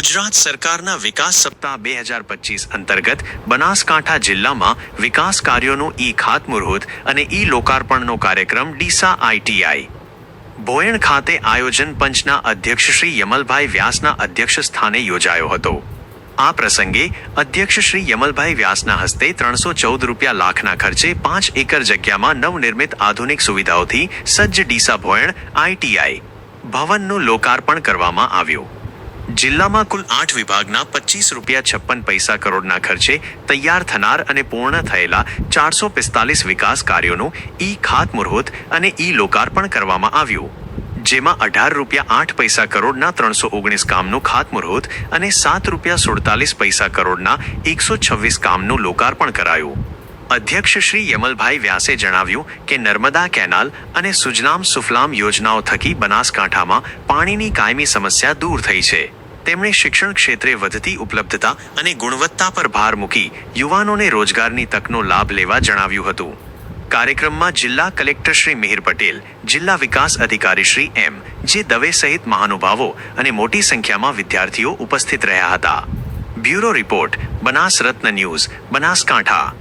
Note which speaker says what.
Speaker 1: ગુજરાત સરકારના વિકાસ સપ્તાહ બે હજાર પચીસ અંતર્ગત બનાસકાંઠા જિલ્લામાં વિકાસ કાર્યોનું ઈ ખાતમુહૂર્ત અને ઈ લોકાર્પણનો કાર્યક્રમ ડીસા આઈટીઆઈ ભોયણ ખાતે આયોજન પંચના અધ્યક્ષ શ્રી યમલભાઈ વ્યાસના અધ્યક્ષ સ્થાને યોજાયો હતો. આ પ્રસંગે અધ્યક્ષ શ્રી યમલભાઈ વ્યાસના હસ્તે ત્રણસો ચૌદ રૂપિયા લાખના ખર્ચે પાંચ એકર જગ્યામાં નવનિર્મિત આધુનિક સુવિધાઓથી સજ્જ ડીસા ભોયણ આઈટીઆઈ ભવનનું લોકાર્પણ કરવામાં આવ્યું. જિલ્લામાં કુલ આઠ વિભાગના પચીસ રૂપિયા છપ્પન પૈસા કરોડના ખર્ચે તૈયાર થનાર અને પૂર્ણ થયેલા ચારસો પિસ્તાલીસ વિકાસ કાર્યોનું ઈ ખાતમુહૂર્ત અને ઈ લોકાર્પણ કરવામાં આવ્યું. જેમાં અઢાર રૂપિયા આઠ પૈસા કરોડના ત્રણસો ઓગણીસ કામનું ખાતમુહૂર્ત અને સાત રૂપિયા સુડતાલીસ પૈસા કરોડના એકસો છવ્વીસ કામનું લોકાર્પણ કરાયું. અધ્યક્ષ શ્રી યમલભાઈ વ્યાસે જણાવ્યું કે નર્મદા કેનાલ અને સુજલામ સુફલામ યોજનાઓ થકી બનાસકાંઠામાં પાણીની કાયમી સમસ્યા દૂર થઈ છે. તેમણે શિક્ષણ ક્ષેત્રે વધતી ઉપલબ્ધતા અને ગુણવત્તા પર ભાર મૂકી યુવાનોને રોજગારની તકનો લાભ લેવા જણાવ્યું હતું. કાર્યક્રમમાં જિલ્લા કલેક્ટર શ્રી મિહિર પટેલ, જિલ્લા વિકાસ અધિકારી શ્રી એમ, જે દવે સહિત મહાનુભાવો અને મોટી સંખ્યામાં વિદ્યાર્થીઓ ઉપસ્થિત રહ્યા હતા. બ્યુરો રિપોર્ટ બનાસ રત્ન ન્યૂઝ, બનાસકાંઠા.